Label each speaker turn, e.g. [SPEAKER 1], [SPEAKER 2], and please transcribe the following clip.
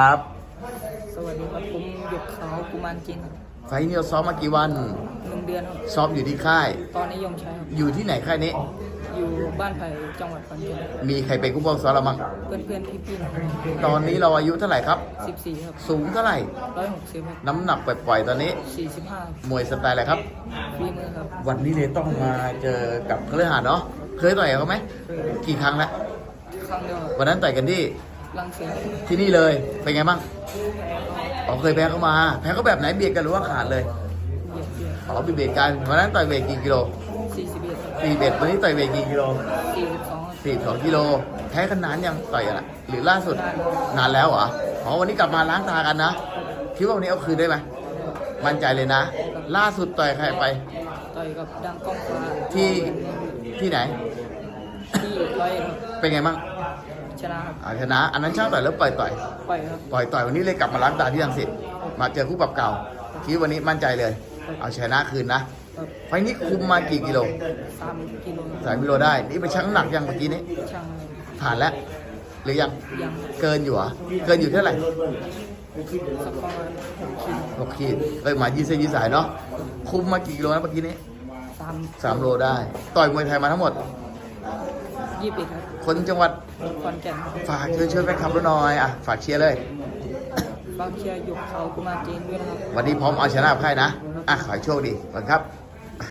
[SPEAKER 1] ครับ
[SPEAKER 2] สวัสดีครับผมหยกขาวกุมารจินครับ
[SPEAKER 1] ไฟล์นี้เราซ้อมมากี่วัน
[SPEAKER 2] หนึ่งเดือนครับ
[SPEAKER 1] ซ้อมอยู่ที่ค่าย
[SPEAKER 2] ตอนนิยมใช้ครับ
[SPEAKER 1] อยู่ที่ไหนค่ายนี้
[SPEAKER 2] อยู่บ้านไผ่จังหวัดขอนแก่น
[SPEAKER 1] มีใครเป็นกู้ป้องซ้อมเรามั้ง
[SPEAKER 2] เพื่อนเพื่อนๆพี่ๆ
[SPEAKER 1] ตอนนี้เราอายุเท่าไหร่ครับ
[SPEAKER 2] สิบสี่ครับ
[SPEAKER 1] สูงเท่าไหร่
[SPEAKER 2] ร้อยหกสิบครับ
[SPEAKER 1] น้ำหนักปล่อยๆตอนนี้
[SPEAKER 2] สี่สิบห้าม
[SPEAKER 1] วยสไตล์อะไรครับ
[SPEAKER 2] ฝีมือครับ
[SPEAKER 1] วันนี้เลยต้องมาเจอกับเครือหาดเนาะ เคยต่อยกับเขาไหม
[SPEAKER 2] เคย
[SPEAKER 1] กี่ครั้งแล้ว
[SPEAKER 2] ครั้งเดียวครับ
[SPEAKER 1] วันนั้นต่อยกันที่
[SPEAKER 2] ลังเสียง
[SPEAKER 1] ที่นี่เลย เป็นไงบ้างอ๋อเคยแพ้เขามา แพ้เขาแบบไหนเบียดกันหรือว่าขาดเลย
[SPEAKER 2] เหยียบเหยียบ
[SPEAKER 1] อ๋อเบียดกันวันนั้นต่อยเวทกี่กิโล
[SPEAKER 2] สี่สิบเอ็ดครับ
[SPEAKER 1] สี่เบ็ดวันนี้ต่อยเวทกี่กิโล
[SPEAKER 2] สี่สิบสอง
[SPEAKER 1] สี่สองกิโลแพ้กันนานยังต่อยกันอะหรือล่าสุดนานแล้วเหรออ๋อวันนี้กลับมาล้างตากันนะคิดว่าวันนี้เอาคืนได้ไหมมั่นใจเลยนะ ล่าสุดต่อยใครไป
[SPEAKER 2] ต่อยกับดังกล้องฟ้า
[SPEAKER 1] ที่ที่ไหน
[SPEAKER 2] ที่ร้อยเอ็ดครับ
[SPEAKER 1] เป็นไงบ้าง
[SPEAKER 2] ชนะครับ
[SPEAKER 1] อ่าชนะ อันนั้นช่างต่อยแล้วปล่อยต่อย
[SPEAKER 2] ปล่อยครับ
[SPEAKER 1] ปล่อยต่อยวันนี้เลยกลับมาล้างตาที่รังสิตมาเจอคู่ปรับเก่าคิดว่าวันนี้มั่นใจเลย เอาชนะคืนนะ
[SPEAKER 2] ครับ
[SPEAKER 1] ไฟล์นี้คุมมากี่กิโล
[SPEAKER 2] สามกิโล
[SPEAKER 1] สามกิโลได้ นี่ไปชั่งน้ำหนักยังเมื่อกี้นี้
[SPEAKER 2] ช่าง
[SPEAKER 1] ผ่านแล้วหรือยัง
[SPEAKER 2] ยัง
[SPEAKER 1] เกินอยู่เหรอเกินอยู่เท่าไหร่
[SPEAKER 2] สักประมาณหกกิโล
[SPEAKER 1] หกขีดเอ้ยมายี่เส้นยี่สายเนาะคุมมากี่กิโลนะเมื่อกี้นี้
[SPEAKER 2] สาม
[SPEAKER 1] สามโลได้ ต่อยมวยไทยมาทั้งหมด
[SPEAKER 2] ยี่สิบเอ็ดครับ
[SPEAKER 1] คนจังหวัด
[SPEAKER 2] ขอนแก่นครับ
[SPEAKER 1] ฝากเชิญชวนแฟนคลับเราหน่อยอะฝากเชียร์เลย
[SPEAKER 2] บางเชียร์หยกเขากุมารจีนด้วยนะครับ
[SPEAKER 1] วันนี้พร้อมเอาชนะใครนะอะขอให้โชคดีก่อนครับ